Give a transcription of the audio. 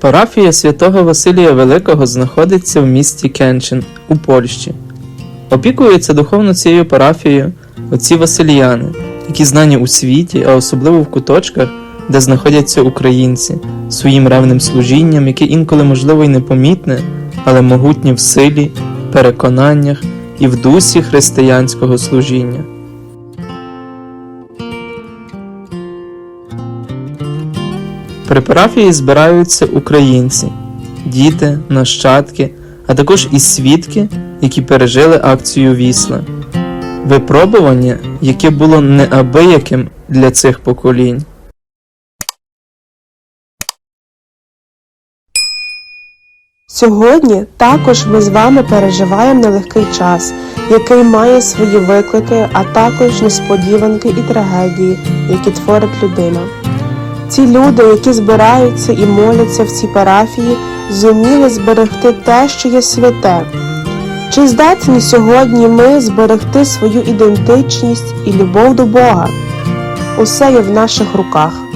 Парафія святого Василія Великого знаходиться в місті Кенчин у Польщі. Опікуються духовно цією парафією отці Василіяни, які знані у світі, а особливо в куточках, де знаходяться українці, своїм ревним служінням, яке інколи можливо й непомітне, але могутнє в силі, переконаннях і в дусі християнського служіння. При парафії збираються українці, діти, нащадки, а також і свідки, які пережили акцію Вісла. Випробування, яке було неабияким для цих поколінь. Сьогодні також ми з вами переживаємо нелегкий час, який має свої виклики, а також несподіванки і трагедії, які творить людина. Ці люди, які збираються і моляться в цій парафії, зуміли зберегти те, що є святе. Чи здатні сьогодні ми зберегти свою ідентичність і любов до Бога? Усе є в наших руках.